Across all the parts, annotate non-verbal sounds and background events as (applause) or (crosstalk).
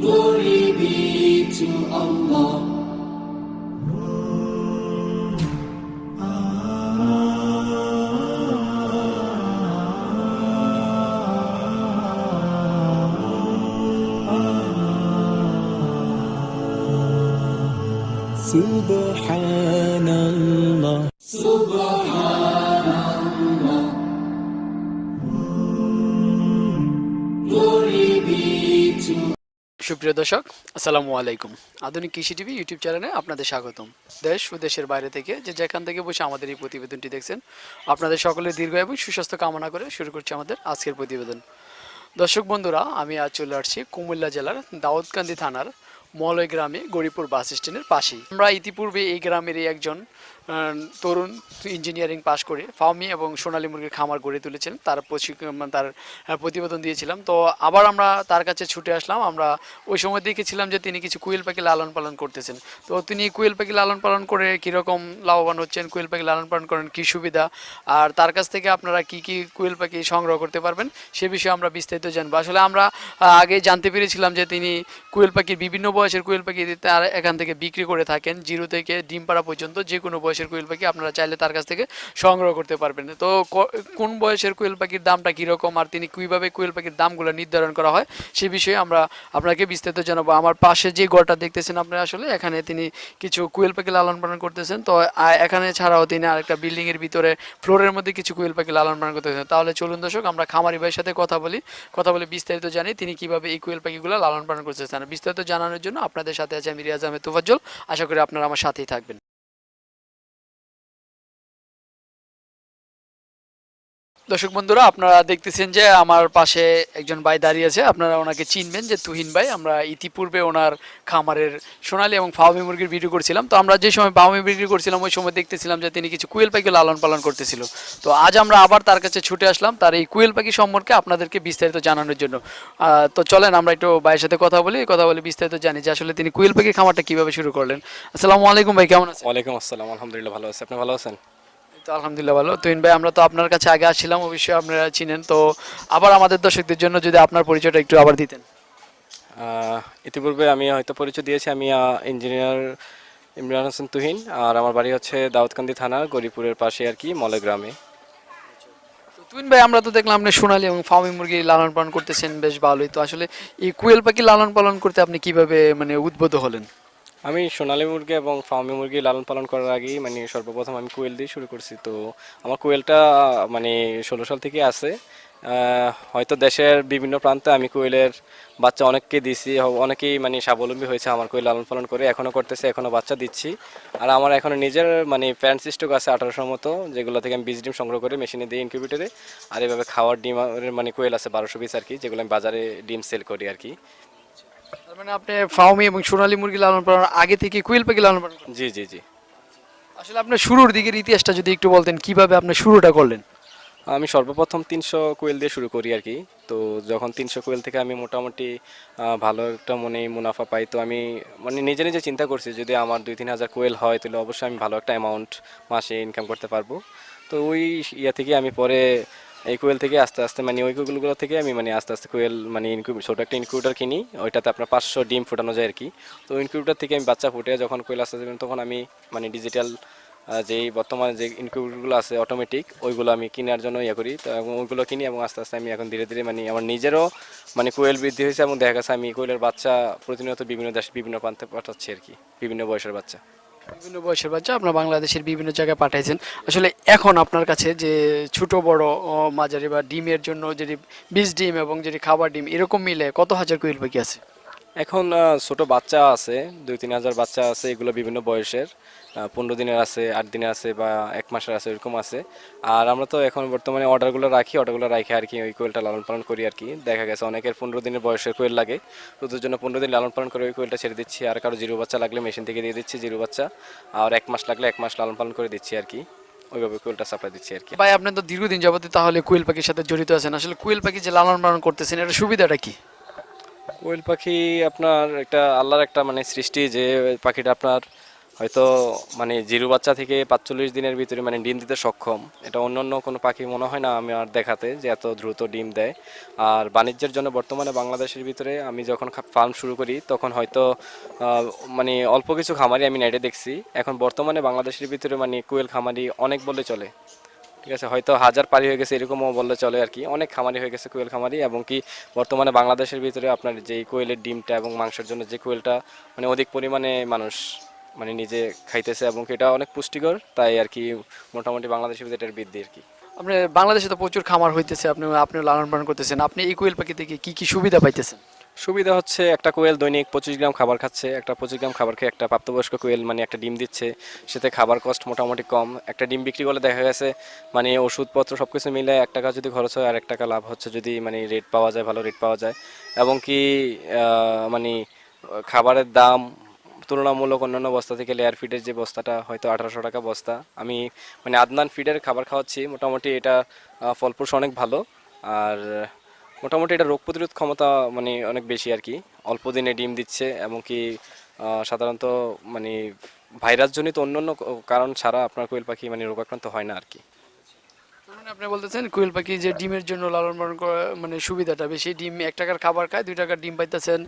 Glory be to. Subhanallah. সুপ্রিয় দর্শক, আসসালামু আলাইকুম। আধুনিক কৃষি টিভি ইউটিউব চ্যানেলে আপনাদের স্বাগতম। দেশ ও দেশের বাইরে থেকে যে যেখান থেকে বসে আমাদের এই প্রতিবেদনটি দেখছেন, আপনাদের সকলের দীর্ঘ এবং সুস্বাস্থ্য কামনা করে শুরু করছি আমাদের আজকের প্রতিবেদন। দর্শক বন্ধুরা, আমি আজ চলে আসছি কুমিল্লা জেলার দাউদকান্দি থানার মলয় গ্রামে গরিপুর বাস স্ট্যান্ডের পাশেই। আমরা ইতিপূর্বে এই গ্রামেরই একজন তরুণ ইঞ্জিনিয়ারিং পাশ করে ফার্মি এবং সোনালী মুরগির খামার গড়ে তুলেছিলেন তার প্রশিক্ষণ তার প্রতিবেদন দিয়েছিলাম। তো আবার আমরা তার কাছে ছুটে আসলাম। আমরা ওই সময় দেখেছিলাম যে তিনি কিছু কুইল পাখি লালন পালন করতেছেন। তো তিনি কুইল পাখি লালন পালন করে কীরকম লাভবান হচ্ছেন? কুইল পাখি লালন পালন করেন কী সুবিধা? আর তার কাছ থেকে আপনারা কি কি কুইল পাখি সংগ্রহ করতে পারবেন? সে বিষয়ে আমরা বিস্তারিত জানব। আসলে আমরা আগে জানতে পেরেছিলাম যে তিনি কুইল পাখির বিভিন্ন বয়সের কুইল পাখি তার এখান থেকে বিক্রি করে থাকেন। জিরো থেকে ডিম পাড়া পর্যন্ত যে কোনো বয়সের কুইল পাখি আপনারা চাইলে তার কাছ থেকে সংগ্রহ করতে পারবেন। তো কোন বয়সের কুইল পাখির দামটা কীরকম আর তিনি কীভাবে কুইল পাখির দামগুলো নির্ধারণ করা হয় সে বিষয়ে আমরা আপনাকে বিস্তারিত জানাব। আমার পাশে যে গড়টা দেখতেছেন আপনারা আসলে, এখানে তিনি কিছু কুইল পাখি লালন পালন করতেছেন। তো এখানে ছাড়াও তিনি আরেকটা বিল্ডিং এর ভিতরে ফ্লোরের মধ্যে কিছু কুইল পাখি লালন পালন করতেছেন। তাহলে চলুন দর্শক, আমরা খামারি ভাইয়ের সাথে কথা বলি। কথা বলে বিস্তারিত জানি তিনি কীভাবে এই কুইল পাখিগুলো লালন পালন করতেছেন। বিস্তারিত জানানোর জন্য আপনাদের সাথে আছে আমি রিয়াজ আহমেদ তুফাজ্জল। আশা করি আপনারা আমার সাথেই থাকবেন। দর্শক বন্ধুরা, আপনারা দেখতেছেন যে আমার পাশে একজন ভাই দাঁড়িয়ে আছে। আপনারা ওনাকে চিনবেন যে তুহিন ভাই। আমরা ইতিপূর্বে ওনার খামারের সোনালী এবং ফাউমি মুরগির ভিডিও করছিলাম। তো আমরা যে সময় ফাউমি বিক্রি করছিলাম, ওই সময় দেখতেছিলাম যে তিনি কিছু কুয়েল পাখি লালন পালন করতেছিল। তো আজ আমরা আবার তার কাছে ছুটে আসলাম। তার এই কুয়েল পাখি সম্পর্কে আপনাদেরকে বিস্তারিত জানানোর জন্য। তো চলেন, আমরা একটু ভাইয়ের সাথে কথা বলি। কথা বলে বিস্তারিত জানি যে আসলে তিনি কুয়েল পাখি খামারটা কীভাবে শুরু করলেন। আসসালামু আলাইকুম ভাই, কেমন আছেন? ওয়ালাইকুম আসসালাম, আলহামদুলিল্লাহ ভালো আছি। আপনি ভালো আছেন? তো আলহামদুলিল্লাহ ভালো। তুহিন ভাই আমরা তো আপনার কাছে আগে আসছিলাম অবশ্যই আপনারা চিনেন। তো আবার আমাদের দর্শকদের জন্য যদি আপনার পরিচয়টা একটু আবার দিতেন। ইতিপূর্বে আমি হয়তো পরিচয় দিয়েছি আমি ইঞ্জিনিয়ার ইমরান হোসেন তুহিন আর আমার বাড়ি হচ্ছে দাউদকান্দি থানার গরিপুরের পাশে আর কি মলে গ্রামে। তো তুহিন ভাই আমরা তো দেখলাম আপনি সোনালি এবং ফার্মি মুরগি লালন পালন করতেছেন বেশ ভালোই। তো আসলে এই কুয়েল পাখি লালন পালন করতে আপনি কীভাবে মানে উদ্বুদ্ধ হলেন? আমি সোনালী মুরগি এবং ফার্মি মুরগি লালন পালন করার আগেই মানে সর্বপ্রথম আমি কোয়েল দিয়ে শুরু করছি। তো আমার কোয়েলটা মানে ষোলো সাল থেকে আছে। হয়তো দেশের বিভিন্ন প্রান্তে আমি কোয়েলের বাচ্চা অনেককে দিছি অনেকেই মানে স্বাবলম্বী হয়েছে আমার কোয়েল লালন পালন করে। এখনও করতেছে, এখনও বাচ্চা দিচ্ছি। আর আমার এখনও নিজের মানে প্যান্ট স্টক আছে আঠারোশোর মতো, যেগুলো থেকে আমি বীজ ডিম সংগ্রহ করে মেশিনে দিই ইনকিউবেটরে আর এভাবে খাওয়ার ডিম মানে কোয়েল আছে বারোশো পিস আর কি, যেগুলো আমি বাজারে ডিম সেল করি আর কি। তার মানে আপনি ফার্মি এবং সোনালী মুরগি লালন পালন আগে থেকে কুয়েল পাখি লালন পালন করেন। জি জি জি। আসলে আপনার শুরুর দিকের ইতিহাসটা যদি একটু বলতেন কীভাবে আপনি শুরুটা করলেন? আমি সর্বপ্রথম তিনশো কোয়েল দিয়ে শুরু করি আর কি। তো যখন তিনশো কোয়েল থেকে আমি মোটামুটি আহ, ভালো একটা মনে মুনাফা পাই তো আমি মানে নিজে নিজে চিন্তা করছি যদি আমার দুই তিন হাজার কোয়েল হয় তাহলে অবশ্যই আমি ভালো একটা অ্যামাউন্ট মাসে ইনকাম করতে পারব। তো ওই ইয়া থেকে আমি পরে এই কোয়েল থেকে আস্তে আস্তে মানে ওই কোয়েলগুলো থেকে আমি মানে আস্তে আস্তে কোয়েল মানে ইনকিউব ছোটো একটা ইনকিউটার কিনি, ওইটাতে আপনার পাঁচশো ডিম ফোটানো যায় আর কি তো ইনকিউটার থেকে আমি বাচ্চা ফুটে যখন কোয়েল আসতে যাবেন তখন আমি মানে ডিজিটাল যেই বর্তমানে যে ইনকিউবেটরগুলো আছে অটোমেটিক ওইগুলো আমি কেনার জন্য ইয়ে করি। তো এবং ওইগুলো কিনি এবং আস্তে আস্তে আমি এখন ধীরে ধীরে মানে আমার নিজেরও মানে কোয়েল বৃদ্ধি হয়েছে এবং দেখা গেছে আমি কোয়েলের বাচ্চা প্রতিনিয়ত বিভিন্ন দেশ, বিভিন্ন প্রান্তে পাঠাচ্ছি আর কি বিভিন্ন বয়সের বাচ্চা। বিভিন্ন বয়সের বাচ্চা আপনার বাংলাদেশের বিভিন্ন জায়গায় পাঠাইছেন। আসলে এখন আপনার কাছে যে ছোট, বড় মাঝারি বা ডিমের জন্য যদি বীজ ডিম এবং যদি খাবার ডিম এরকম মিলে কত হাজার কুইল পাখি আছে? এখন ছোট বাচ্চা আছে, দুই, তিন হাজার বাচ্চা আছে, এগুলো বিভিন্ন বয়সের। পনেরো দিনের আছে আট দিনের আছে বা এক মাসের আছে এরকম আছে। আর আমরা তো এখন বর্তমানে অর্ডারগুলো রাখি অর্ডারগুলো রাখি আর কি ওই কোয়েলটা লালন পালন করি আর কি। দেখা গেছে অনেকের পনেরো দিনের বয়সের কোয়েল লাগে ওদের জন্য পনেরো দিন লালন পালন করে ওই কোয়েলটা ছেড়ে দিচ্ছি। আর কারও জিরো বাচ্চা লাগলে মেশিন থেকে দিয়ে দিচ্ছি জিরো বাচ্চা আর এক মাস লাগলে এক মাস লালন পালন করে দিচ্ছি আর কি। ওইভাবে কোয়েলটা সাপ্লাই দিচ্ছি আর কি। ভাই আপনি তো দীর্ঘদিন যাবত তাহলে কুইল পাখির সাথে জড়িত আছেন। আসলে কুইল পাখি যে লালন পালন করতেছেন এর সুবিধাটা কি? কোয়েল পাখি আপনার একটা আল্লাহর একটা মানে সৃষ্টি যে পাখিটা আপনার হয়তো মানে জিরো বাচ্চা থেকে পাঁচচল্লিশ দিনের ভিতরে মানে ডিম দিতে সক্ষম। এটা অন্য অন্য কোনো পাখি মনে হয় না আমি আর দেখাতে যে এত দ্রুত ডিম দেয়। আর বাণিজ্যের জন্য বর্তমানে বাংলাদেশের ভিতরে আমি যখন ফার্ম শুরু করি, তখন হয়তো মানে অল্প কিছু খামারি আমি নেটে দেখছি। এখন বর্তমানে বাংলাদেশের ভিতরে মানে কুয়েল খামারি অনেক বললে চলে। ঠিক আছে, হয়তো হাজার পারি হয়ে গেছে এরকমও বললে চলে আর কি। অনেক খামারি হয়ে গেছে কোয়েল খামারি এবং কি বর্তমানে বাংলাদেশের ভিতরে আপনার যে কোয়েলের ডিমটা এবং মাংসের জন্য যে কোয়েলটা মানে অধিক পরিমাণে মানুষ মানে নিজে খাইতেছে এবং এটা অনেক পুষ্টিকর তাই আর কি মোটামুটি বাংলাদেশের ভিতরে এটার বৃদ্ধি আর কি। আপনি বাংলাদেশে তো প্রচুর খামার হইতেছে আপনি আপনি লালন পালন করতেছেন আপনি এই কোয়েল পাখি থেকে কি কি সুবিধা পাইতেছেন? সুবিধা হচ্ছে একটা কোয়েল দৈনিক পঁচিশ গ্রাম খাবার খাচ্ছে একটা পঁচিশ গ্রাম খাবার খেয়ে একটা প্রাপ্তবয়স্ক কোয়েল মানে একটা ডিম দিচ্ছে সেতে খাবার কস্ট মোটামুটি কম একটা ডিম বিক্রি করলে দেখা গেছে মানে ওষুধপত্র সব কিছু মিলে এক টাকা যদি খরচ হয় আর এক টাকা লাভ হচ্ছে যদি মানে রেট পাওয়া যায় ভালো রেট পাওয়া যায়। এবং কি মানে খাবারের দাম তুলনামূলক অন্যান্য বস্তা থেকে লেয়ার ফিডের যে বস্তাটা, হয়তো আঠারোশো টাকা বস্তা। আমি মানে আদনান ফিডের খাবার খাওয়াচ্ছি, মোটামুটি এটা ফলপ্রসূ অনেক ভালো। আর মোটামুটি এটা রোগ প্রতিরোধ ক্ষমতা মানে অনেক বেশি আর কি। অল্প দিনে ডিম দিচ্ছে এবং কি সাধারণত মানে ভাইরাসজনিত অন্য অন্য কারণ ছাড়া আপনার কোয়েল পাখি মানে রোগাক্রান্ত হয় না আর কি। আপনি বলতেছেন কুইল পাখি যে ডিমের জন্য লালন পালন করা মানে সুবিধাটা বেশি। ডিম এক টাকার খাবার খায়, দুই টাকার ডিম পাইতেছেন।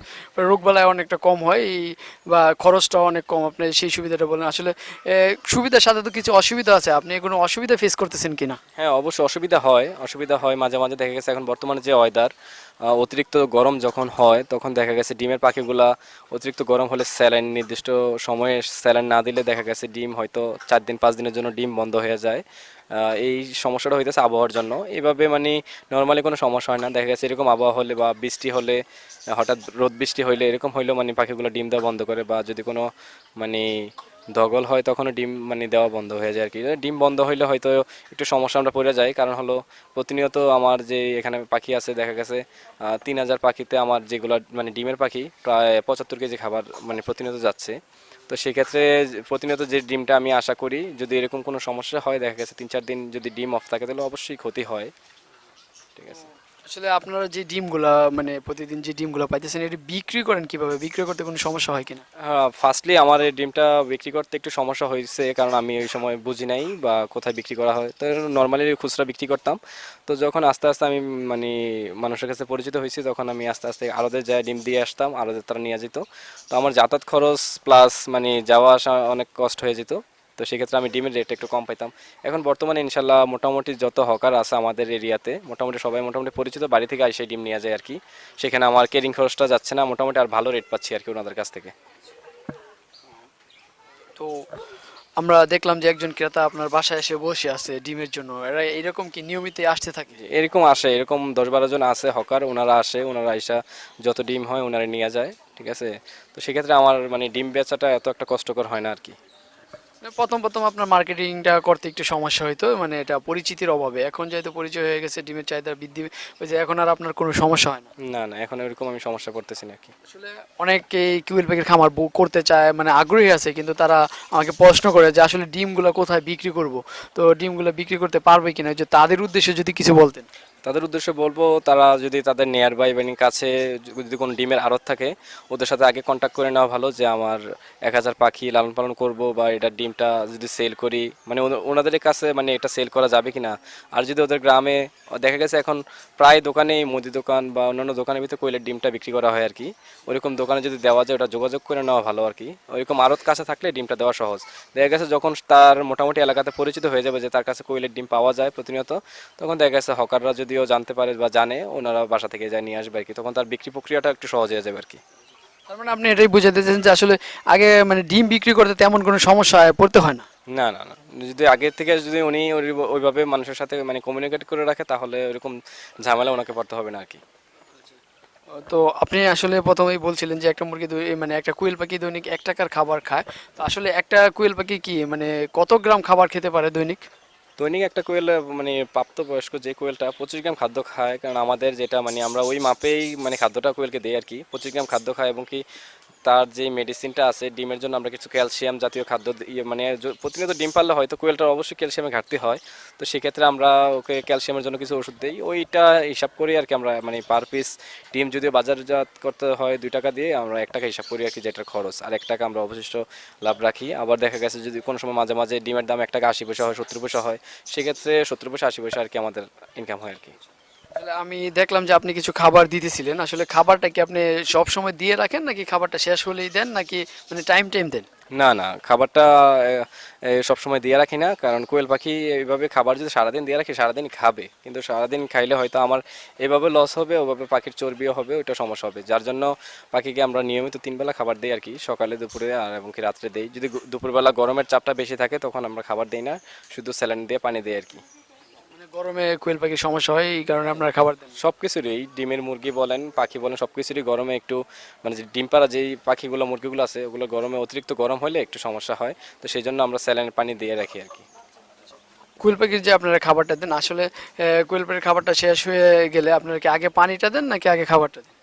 রোগবালাই অনেকটা কম হয় বা খরচটা অনেক কম। আপনি সেই সুবিধাটা বলেন। আসলে সুবিধার সাথে তো কিছু অসুবিধা আছে। আপনি কোনো অসুবিধা ফেস করতেছেন কিনা? হ্যাঁ অবশ্যই অসুবিধা হয়। অসুবিধা হয়, মাঝে মাঝে দেখা গেছে এখন বর্তমানে যে ওয়েদার অতিরিক্ত গরম যখন হয়, তখন দেখা গেছে ডিমের পাখিগুলা অতিরিক্ত গরম হলে স্যালাইন নির্দিষ্ট সময়ে স্যালাইন না দিলে দেখা গেছে ডিম হয়তো চার দিন, পাঁচ দিনের জন্য ডিম বন্ধ হয়ে যায়। এই সমস্যাটা হইতেছে আবহাওয়ার জন্য। এইভাবে মানে নর্মালি কোনো সমস্যা হয় না। দেখা গেছে এরকম আবহাওয়া হলে বা বৃষ্টি হলে, হঠাৎ রোদ বৃষ্টি হইলে এরকম হইলেও মানে পাখিগুলো ডিম দেওয়া বন্ধ করে বা যদি কোনো মানে ধগল হয় তখনও ডিম মানে দেওয়া বন্ধ হয়ে যায় আর কি। ডিম বন্ধ হইলে হয়তো একটু সমস্যা আমরা পড়ে যাই, কারণ হলো প্রতিনিয়ত আমার যে এখানে পাখি আছে, দেখা গেছে তিন হাজার পাখিতে আমার যেগুলো মানে ডিমের পাখি, প্রায় পঁচাত্তর কেজি খাবার মানে প্রতিনিয়ত যাচ্ছে। তো সেক্ষেত্রে প্রতিনিয়ত যে ডিমটা আমি আশা করি, যদি এরকম কোনো সমস্যা হয়, দেখা গেছে তিন চার দিন যদি ডিম অফ থাকে, তাহলে অবশ্যই ক্ষতি হয়। ঠিক আছে। আসলে আপনারা যে ডিমগুলা মানে প্রতিদিন যে ডিমগুলো পাইতেছেন, এটি বিক্রি করেন কীভাবে? বিক্রি করতে কোনো সমস্যা হয় কিনা? ফার্স্টলি আমার এই ডিমটা বিক্রি করতে একটু সমস্যা হয়েছে, কারণ আমি ওই সময় বুঝি নাই বা কোথায় বিক্রি করা হয়। তো নর্মালি খুচরা বিক্রি করতাম। তো যখন আস্তে আস্তে আমি মানে মানুষের কাছে পরিচিত হয়েছি, তখন আমি আস্তে আস্তে আরদের যায় ডিম দিয়ে আসতাম আরদের তারা নিয়ে যেত। তো আমার যাতায়াত খরচ প্লাস মানে যাওয়া আসা অনেক কষ্ট হয়ে যেত। তো সেক্ষেত্রে আমি ডিমের রেট একটু কম পাইতাম। এখন বর্তমানে ইনশাল্লাহ মোটামুটি যত হকার আছে আমাদের এরিয়াতে মোটামুটি সবাই মোটামুটি পরিচিত বাড়ি থেকে আইসে ডিম নিয়ে যায় আর কি সেখানে আমার কেরিং খরচটা যাচ্ছে না মোটামুটি আর ভালো রেট পাচ্ছি আর কি ওনাদের কাছ থেকে। তো আমরা দেখলাম যে একজন ক্রেতা আপনার বাসায় এসে বসে আছে ডিমের জন্য। এরা এরকম কি নিয়মিত আসতে থাকে? এরকম আসে এরকম দশ বারো জন আছে হকার ওনারা আসে ওনারা আইসা যত ডিম হয় ওনারা নিয়ে যায় ঠিক আছে? তো সেক্ষেত্রে আমার মানে ডিম বেচাটা এত একটা কষ্টকর হয় না আর কি প্রথম প্রথম আপনার মার্কেটিংটা করতে একটু সমস্যা হইতো মানে এটা পরিচিতির অভাবে। এখন যেহেতু পরিচয় হয়ে গেছে ডিমের চাহিদা বৃদ্ধি হয়েছে এখন আর আপনার কোনো সমস্যা হয় না? না না এখন এরকম আমি সমস্যা করতেছি না কি। আসলে অনেকেই কিউয়েল পাখির খামার বুক করতে চায় মানে আগ্রহী আছে কিন্তু তারা আমাকে প্রশ্ন করে যে আসলে ডিমগুলো কোথায় বিক্রি করব? তো ডিমগুলো বিক্রি করতে পারবে কিনা? যে তাদের উদ্দেশ্যে যদি কিছু বলতেন। তাদের উদ্দেশ্যে বলব, তারা যদি তাদের নিয়ার বাই মানে কাছে যদি কোনো ডিমের আড়ত থাকে, ওদের সাথে আগে কন্ট্যাক্ট করে নেওয়া ভালো যে আমার এক হাজার পাখি লালন পালন করব বা এটা ডিমটা যদি সেল করি। মানে ওনাদের কাছে মানে এটা সেল করা যাবে কিনা? আর যদি ওদের গ্রামে, দেখা গেছে এখন প্রায় দোকানেই মুদি দোকান বা অন্যান্য দোকানের ভিতরে কোয়েলের ডিমটা বিক্রি করা হয় আর কি ওইরকম দোকানে যদি দেওয়া যায়, ওটা যোগাযোগ করে নেওয়া ভালো আর কি ওইরকম আড়ত কাছে থাকলে ডিমটা দেওয়া সহজ। দেখা গেছে যখন তার মোটামুটি এলাকাতে পরিচিত হয়ে যাবে যে তার কাছে কোয়েলের ডিম পাওয়া যায় প্রতিনিয়ত, তখন দেখা গেছে হকাররা যদিও জানতে পারে বা জানে ওনারা বাসা থেকে যায় নিয়ে আসবে আর কি। তখন তার বিক্রি প্রক্রিয়াটা একটু সহজ হয়ে যাবে আর কি। তার মানে আপনি এটাই বুঝাতে চাইছেন যে আসলে আগে মানে ডিম বিক্রি করতে তেমন কোনো সমস্যায় পড়তে হয় না? না না না। যদি আগে থেকে যদি উনি ওই- ওইভাবে মানুষের সাথে মানে কমিউনিকেট করে রাখে তাহলে ওইরকম ঝামেলা ওনাকে পড়তে হবে না আর কি। তো আপনি আসলে প্রথমেই বলছিলেন যে একটা মুরগি মানে একটা কুইল পাখি দৈনিক এক টাকার খাবার খায়। তো আসলে একটা কুইল পাখি কি? মানে কত গ্রাম খাবার খেতে পারে দৈনিক? দৈনিক একটা কোয়েল মানে প্রাপ্তবয়স্ক যে কোয়েলটা পঁচিশ গ্রাম খাদ্য খায়, কারণ আমাদের যেটা মানে আমরা ওই মাপেই মানে খাদ্যটা কোয়েলকে দিই আর কি, পঁচিশ গ্রাম খাদ্য খায় এবং কি তার যে মেডিসিনটা আছে, ডিমের জন্য আমরা কিছু ক্যালসিয়াম জাতীয় খাদ্য ইয়ে মানে প্রতিনিয়ত ডিম পারলে হয়তো কোয়েলটার অবশ্যই ক্যালসিয়ামের ঘাটতি হয়। তো সেক্ষেত্রে আমরা ওকে ক্যালসিয়ামের জন্য কিছু ওষুধ দিই। ওইটা হিসাব করি আর কি আমরা মানে পার পিস ডিম যদিও বাজারজাত করতে হয় দুই টাকা দিয়ে, আমরা এক টাকা হিসাব করি আর কি যেটার খরচ। আর এক টাকা আমরা অবশিষ্ট লাভ রাখি। আবার দেখা গেছে যদি কোনো সময় মাঝে মাঝে ডিমের দাম এক টাকা আশি পয়সা হয়, সত্তর পয়সা হয়, সেক্ষেত্রে সত্তর পয়সা, আশি পয়সা আর কি আমাদের ইনকাম হয় আর কি। আমি দেখলাম যে আপনি কিছু খাবার দিতেছিলেন। আসলে খাবারটা কি আপনি সব সময় দিয়ে রাখেন নাকি খাবারটা শেষ হলেই দেন নাকি মানে টাইম টাইম দেন? না না, খাবারটা সব সময় দিয়ে রাখি না, কারণ কোয়েল পাখি এইভাবে খাবার যদি সারাদিন দিয়ে রাখি, সারাদিন খাবে। কিন্তু সারাদিন খাইলে হয়তো আমার এভাবে লস হবে, ওভাবে পাখির চর্বিও হবে, ওইটা সমস্যা হবে। যার জন্য পাখিকে আমরা নিয়মিত তিনবেলা খাবার দিই আর কি, সকালে, দুপুরে আর এবং কি রাত্রে দিই। যদি দুপুরবেলা গরমের চাপটা বেশি থাকে, তখন আমরা খাবার দিই না, শুধু স্যালাইন দিয়ে পানি দিই আর কি। গরমে কোয়েল পাখির সমস্যা হয় এই কারণে আপনারা খাবার দেন। সব কিছুরই ডিমের মুরগি বলেন পাখি বলেন সব কিছুরই গরমে একটু মানে যে ডিম পাড়া যেই পাখিগুলো মুরগিগুলো আছে ওগুলো গরমে অতিরিক্ত গরম হলে একটু সমস্যা হয়। তো সেই জন্য আমরা স্যালাইনের পানি দিয়ে রাখি আর কি। কোয়েল পাখির যে আপনারা খাবারটা দেন আসলে কোয়েল পাখির খাবারটা শেষ হয়ে গেলে আপনারা কি আগে পানিটা দেন নাকি আগে খাবারটা দেন?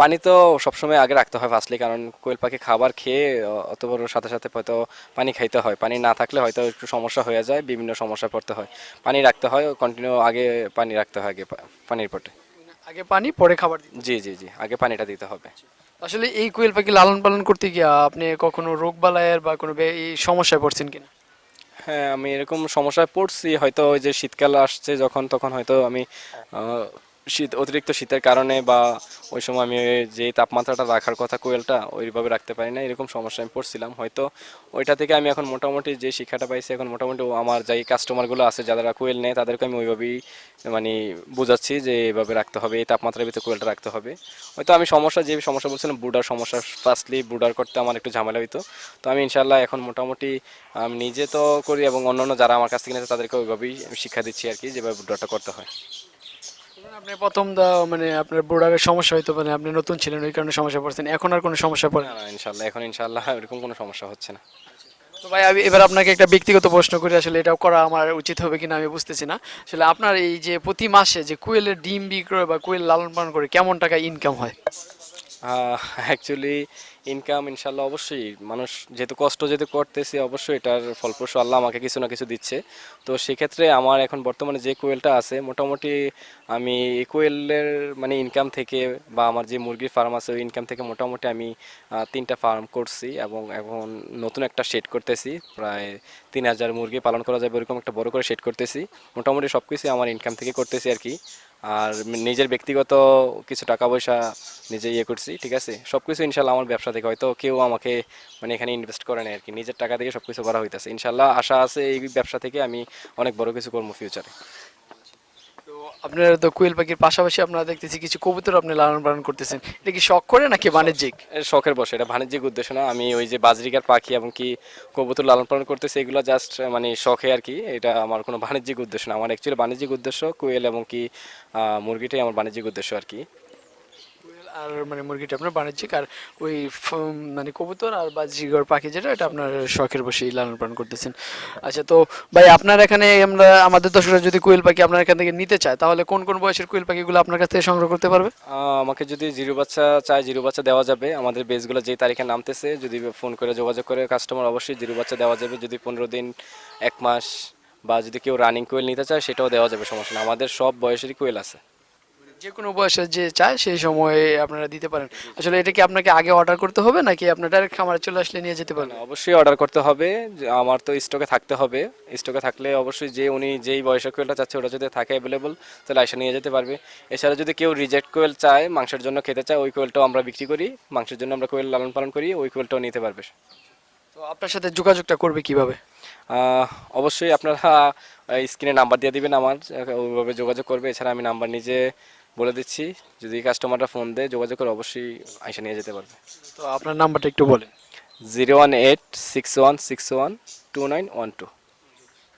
পানি তো সবসময় আগে রাখতে হয় ফার্স্টলি কারণ কোয়েল পাখি খাবার খেয়ে অত বড় সাথে সাথে হয়তো পানি খাইতে হয়। পানি না থাকলে হয়তো একটু সমস্যা হয়ে যায় বিভিন্ন সমস্যায় পড়তে হয়। পানি রাখতে হয় কন্টিনিউ আগে পানি রাখতে হয় আগে পানির পটে। আগে পানি পরে খাবার জি জি জি আগে পানিটা দিতে হবে। আসলে এই কোয়েল পাখি লালন পালন করতে গিয়ে আপনি কখনো রোগ বালায়ের বা কোনো এই সমস্যায় পড়ছেন কিনা? হ্যাঁ আমি এরকম সমস্যায় পড়ছি। হয়তো ওই যে শীতকাল আসছে যখন তখন হয়তো আমি শীত, অতিরিক্ত শীতের কারণে বা ওই সময় আমি যে তাপমাত্রাটা রাখার কথা কোয়েলটা ওইভাবে রাখতে পারি না, এরকম সমস্যায় আমি পড়ছিলাম। হয়তো ওইটা থেকে আমি এখন মোটামুটি যে শিক্ষাটা পাইছি, এখন মোটামুটি আমার যেই কাস্টমারগুলো আছে, যারা কোয়েল নেয়, তাদেরকে আমি ওইভাবেই মানে বোঝাচ্ছি যে এইভাবে রাখতে হবে, এই তাপমাত্রার ভিতরে কোয়েলটা রাখতে হবে। হয়তো আমি সমস্যা, যে সমস্যা বলছিলাম, বুডার সমস্যা ফার্স্টলি বুডার করতে আমার একটু ঝামেলা হইতো। তো আমি ইনশাল্লাহ এখন মোটামুটি, আমি, নিজে তো করি এবং অন্যান্য যারা আমার কাছ থেকে নিয়েছে, তাদেরকে ওইভাবেই শিক্ষা দিচ্ছি আর কি, যেভাবে বুডারটা করতে হয়। আপনি প্রথম দা- মানে আপনার বোর্ডারের সমস্যা হয়তো মানে আপনি নতুন ছিলেন ওই কারণে সমস্যা পড়ছেন। এখন আর কোনো সমস্যা পড়ে না ইনশাল্লাহ এখন ইনশাল্লাহ এরকম কোনো সমস্যা হচ্ছে না। তো ভাই আমি এবার আপনাকে একটা ব্যক্তিগত প্রশ্ন করি আসলে এটাও করা আমার উচিত হবে কিনা আমি বুঝতেছি না। আসলে আপনার এই যে প্রতি মাসে যে কোয়েলের ডিম বিক্রয় বা কোয়েল লালন পালন করে কেমন টাকা ইনকাম হয়? অ্যাকচুয়ালি ইনকাম ইনশাল্লাহ অবশ্যই। মানুষ যেহেতু কষ্ট যেহেতু করতেছি, অবশ্যই এটার ফলপ্রসূ আল্লাহ আমাকে কিছু না কিছু দিচ্ছে। তো সেক্ষেত্রে আমার এখন বর্তমানে যে কোয়েলটা আছে, মোটামুটি আমি এই কোয়েলের মানে ইনকাম থেকে বা আমার যে মুরগির ফার্ম আছে, ওই ইনকাম থেকে মোটামুটি আমি তিনটা ফার্ম করছি এবং এখন নতুন একটা শেড করতেছি। প্রায় তিন হাজার মুরগি পালন করা যাবে, ওরকম একটা বড় করে শেড করতেছি। মোটামুটি সব কিছুই আমার ইনকাম থেকে করতেছি আর কি। আর নিজের ব্যক্তিগত কিছু টাকা পয়সা নিজে ইয়ে করছি, ঠিক আছে? সব কিছু ইনশাল্লাহ আমার ব্যবসা থেকে হয়তো কেউ আমাকে মানে এখানে ইনভেস্ট করে নেয় আর কি নিজের টাকা থেকে সব কিছু করা হইতেছে। ইনশাল্লাহ আশা আছে এই ব্যবসা থেকে আমি অনেক বড় কিছু করব ফিউচারে আপনার তো কোয়েল পাখির পাশাপাশি আপনারা দেখতেছি কিছু কবুতর আপনি লালন পালন করতেছেন। এটা কি শখ করে নাকি বাণিজ্যিক? শখের বসে, এটা বাণিজ্যিক উদ্দেশ্য না। আমি ওই যে বাজরিকার পাখি এবং কি কবুতর লালন পালন করতেছি, এগুলো জাস্ট মানে শখে আর কি। এটা আমার কোনো বাণিজ্যিক উদ্দেশ্য না। আমার অ্যাকচুয়ালি বাণিজ্যিক উদ্দেশ্য কোয়েল এবং কি মুরগিটাই আমার বাণিজ্যিক উদ্দেশ্য আর কি। আর মানে মুরগিটা আপনার বাণিজ্যিক, আর ওই মানে কবুতর আর বা জিগর পাখি যেটা, এটা আপনার শখের বসেই লালন পালন করতেছেন। আচ্ছা তো ভাই, আপনার এখানে আমরা, আমাদের দর্শকরা যদি কোয়েল পাখি আপনার এখান থেকে নিতে চায়, তাহলে কোন কোন বয়সের কোয়েল পাখিগুলো আপনার কাছ থেকে সংগ্রহ করতে পারবে? আমাকে যদি জিরো বাচ্চা চায়, জিরো বাচ্চা দেওয়া যাবে। আমাদের বেসগুলো যেই তারিখে নামতেছে, যদি ফোন করে যোগাযোগ করে কাস্টমার অবশ্যই জিরো বাচ্চা দেওয়া যাবে। যদি পনেরো দিন, এক মাস, বা যদি কেউ রানিং কোয়েল নিতে চায়, সেটাও দেওয়া যাবে, সমস্যা না আমাদের সব বয়সেরই কোয়েল আছে। যে কোনো বয়সে যে চায় সেই সময়ে আপনারা দিতে পারেন। আসলে এটা কি আপনাকে আগে অর্ডার করতে হবে নাকি আপনার ডাইরেক্ট খামারে চলে আসলে নিয়ে যেতে পারেন অবশ্যই অর্ডার করতে হবে। আমার তো স্টকে থাকতে হবে। স্টকে থাকলে অবশ্যই যে উনি যেই বয়সের কোয়েলটা চাচ্ছে ওটা যদি থাকে অ্যাভেলেবল তাহলে এসে নিয়ে যেতে পারবে। এছাড়া যদি কেউ রিজেক্ট কোয়েল চায় মাংসের জন্য খেতে চায় ওই কোয়েলটাও আমরা বিক্রি করি। মাংসের জন্য আমরা কোয়েল লালন পালন করি ওই কোয়েলটাও নিতে পারবে। তো আপনার সাথে যোগাযোগটা করবে কীভাবে? অবশ্যই আপনারা স্ক্রিনে নাম্বার দিয়ে দিবেন আমার ওইভাবে যোগাযোগ করবে। এছাড়া আমি নাম্বার নিজে বলে দিচ্ছি যদি কাস্টমাররা ফোন দেয় যোগাযোগ করে অবশ্যই আইসা নিয়ে যেতে পারবে। তো আপনার নাম্বারটা একটু বলেন। Zero one eight six one six one two nine one two.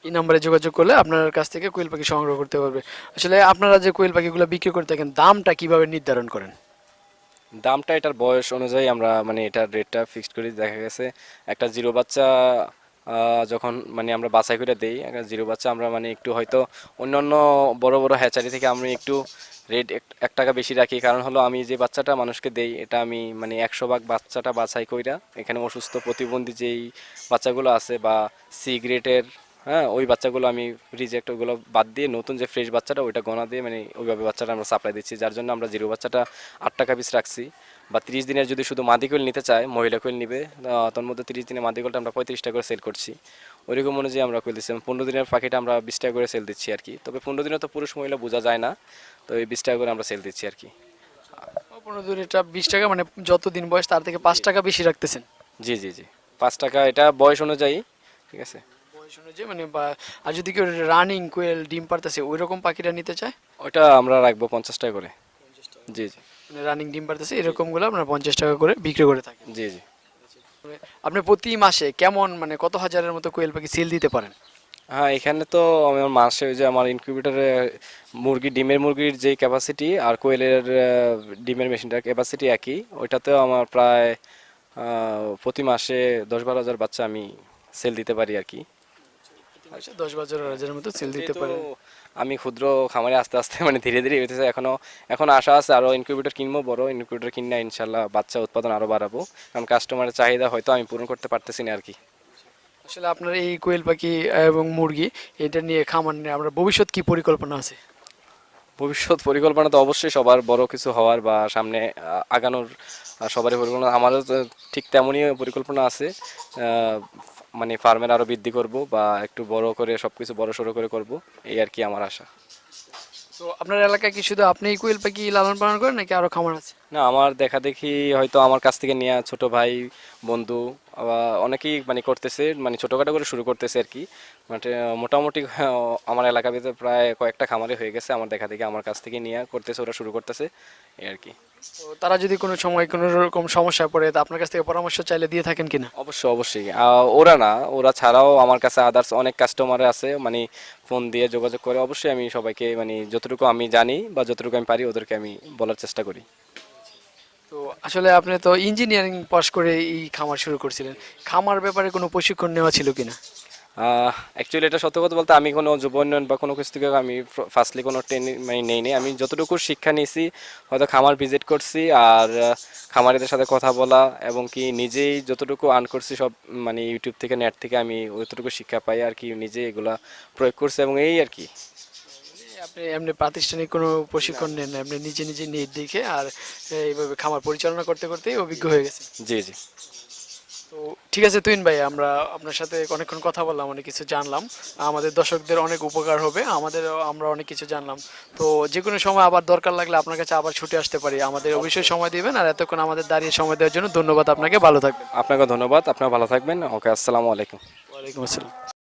এই নাম্বারে যোগাযোগ করলে আপনার কাছ থেকে কোয়েল পাখি সংগ্রহ করতে পারবে। আসলে আপনারা যে কোয়েল পাখিগুলো বিক্রি করে থাকেন দামটা কীভাবে নির্ধারণ করেন? দামটা এটার বয়স অনুযায়ী আমরা মানে এটার রেটটা ফিক্সড করি। দেখা গেছে একটা জিরো বাচ্চা যখন মানে আমরা বাছাই করে দিই জিরো বাচ্চা, আমরা মানে একটু হয়তো অন্যান্য বড় বড় হ্যাচারি থেকে আমরা একটু রেট এক টাকা বেশি রাখি। কারণ হলো আমি যে বাচ্চাটা মানুষকে দেই, এটা আমি মানে একশো ভাগ বাচ্চাটা বাছাই কইরা এখানে অসুস্থ প্রতিবন্ধী যেই বাচ্চাগুলো আছে বা সিগারেটের হ্যাঁ ওই বাচ্চাগুলো আমি রিজেক্ট ওগুলো বাদ দিয়ে নতুন যে ফ্রেশ বাচ্চাটা, ওইটা গনা দিয়ে মানে ওইভাবে বাচ্চাটা আমরা সাপ্লাই দিচ্ছি। যার জন্য আমরা জিরো বাচ্চাটা আট টাকা পিস রাখছি। বা তিরিশ দিনের যদি শুধু মাদি কোয়েল নিতে চায় মহিলা কোয়েল নিবে আহ, তার মধ্যে তিরিশ দিনের মাদি কোয়েলটা আমরা পঁয়ত্রিশ টাকা করে সেল করছি। ওইরকম অনুযায়ী আমরা কোয়েল দিচ্ছি। পনেরো দিনের পাখিটা আমরা বিশ টাকা করে সেল দিচ্ছি আর কি। তবে পনেরো দিনে তো পুরুষ মহিলা বোঝা যায় না তো এই বিশ টাকা করে আমরা সেল দিচ্ছি আর কি। পনেরো দিন এটা বিশ টাকা মানে যত দিন বয়স তার থেকে পাঁচ টাকা বেশি রাখতেছেন। জি জি জি। পাঁচ টাকা এটা বয়স অনুযায়ী ঠিক আছে? বয়স অনুযায়ী মানে আর যদি কেউ রানিং কোয়েল ডিম পারতেছে ওই রকম পাখিটা নিতে চায়? ওইটা আমরা রাখব পঞ্চাশ টাকা করে। জি জি। মানে রানিং ডিম পারতেছে এরকমগুলো আপনার পঞ্চাশ টাকা করে বিক্রি করে থাকেন। জি জি। আপনি প্রতি মাসে কেমন মানে কত হাজারের মতো কোয়েল পাখি সেল দিতে পারেন? হ্যাঁ এখানে তো আমার মাসে ওই যে আমার ইনকিউবেটারে মুরগি ডিমের মুরগির যে ক্যাপাসিটি আর কোয়েলের ডিমের মেশিনটার ক্যাপাসিটি একই ওইটাতেও আমার প্রায় প্রতি মাসে দশ বারো হাজার বাচ্চা আমি সেল দিতে পারি আর কি। দশ বারো হাজারের মতো সেল দিতে পারেন। আমি ক্ষুদ্র খামারে আস্তে আস্তে (laughs) মানে ধীরে ধীরে হইতেছে এখনও এখন আশা আছে আরও ইনকিউবেটর কিনবো বড় ইনকিউবেটর কিনে ইনশাল্লাহ বাচ্চা উৎপাদন আরও বাড়াবো। কারণ কাস্টমারের চাহিদা হয়তো আমি পূরণ করতে পারতেছি না আর কি আসলে আপনার এই কোয়েল পাখি এবং মুরগি এটা নিয়ে খামার নিয়ে আমরা ভবিষ্যৎ কি পরিকল্পনা আছে? ভবিষ্যৎ পরিকল্পনা তো অবশ্যই সবার বড় কিছু হওয়ার বা সামনে আগানোর সবারই পরিকল্পনা। আমারও তো ঠিক তেমনই পরিকল্পনা আছে। মানে ফার্মের আরও বৃদ্ধি করব বা একটু বড় করে সবকিছু বড় সড়ো করে করব এই আর কি আমার আশা। তো আপনার এলাকায় কি শুধু আপনি কোয়েল পাখি লালন পালন করেন নাকি আরও খামার আছে? না আমার দেখা দেখি হয়তো আমার কাছ থেকে নেওয়া ছোট ভাই বন্ধু অনেকেই মানে করতেছে মানে ছোটোখাটো করে শুরু করতেছে আর কি। মানে মোটামুটি আমার এলাকা ভিতরে প্রায় কয়েকটা খামারে হয়ে গেছে আমার দেখা দেখি আমার কাছ থেকে নিয়ে করতেছে ওরা শুরু করতেছে এই আর কি। তো তারা যদি কোনো সময় কোনো রকম সমস্যায় পড়ে তা আপনার কাছ থেকে পরামর্শ চাইলে দিয়ে থাকেন কিনা? অবশ্যই অবশ্যই। আহ, ওরা না ওরা ছাড়াও আমার কাছে আদার্স অনেক কাস্টমার আছে মানে ফোন দিয়ে যোগাযোগ করে অবশ্যই আমি সবাইকে মানে যতটুকু আমি জানি বা যতটুকু আমি পারি ওদেরকে আমি বলার চেষ্টা করি। তো আসলে আপনি তো ইঞ্জিনিয়ারিং পাশ করে এই খামার শুরু করছিলেন। খামার ব্যাপারে কোনো প্রশিক্ষণ নেওয়া ছিল কিনা? অ্যাকচুয়ালি এটা সত্য কথা বলতে আমি কোনো যুব উন্নয়ন বা কোনো কিছু থেকে আমি ফার্স্টলি কোনো ট্রেনিং মানে নেইনি আমি যতটুকু শিক্ষা নিয়েছি হয়তো খামার ভিজিট করছি আর খামারিদের সাথে কথা বলা এবং কি নিজেই যতটুকু আর্ন করছি সব মানে ইউটিউব থেকে নেট থেকে আমি অতটুকু শিক্ষা পাই আর কি নিজে এগুলা প্রয়োগ করছি এবং এই আর কি। আপনি এমনি প্রাতিষ্ঠানিক কোনো প্রশিক্ষণ নেন না, আপনি নিজে নিজে নেট দেখে আর এইভাবে খামার পরিচালনা করতে করতেই অভিজ্ঞ হয়ে গেছে জি জি। তো ঠিক আছে তুইন ভাই আমরা আপনার সাথে অনেকক্ষণ কথা বললাম অনেক কিছু জানলাম। আমাদের দর্শকদের অনেক উপকার হবে আমাদের আমরা অনেক কিছু জানলাম। তো যে কোনো সময় আবার দরকার লাগলে আপনার কাছে আবার ছুটে আসতে পারি। আমাদের অবশ্যই সময় দিবেন আর এতক্ষণ আমাদের দাঁড়িয়ে সময় দেওয়ার জন্য ধন্যবাদ আপনাকে। ভালো থাকবেন। আপনাকে ধন্যবাদ আপনার ভালো থাকবেন। ওকে আসসালামু আলাইকুম। ওয়ালাইকুম আসসালাম।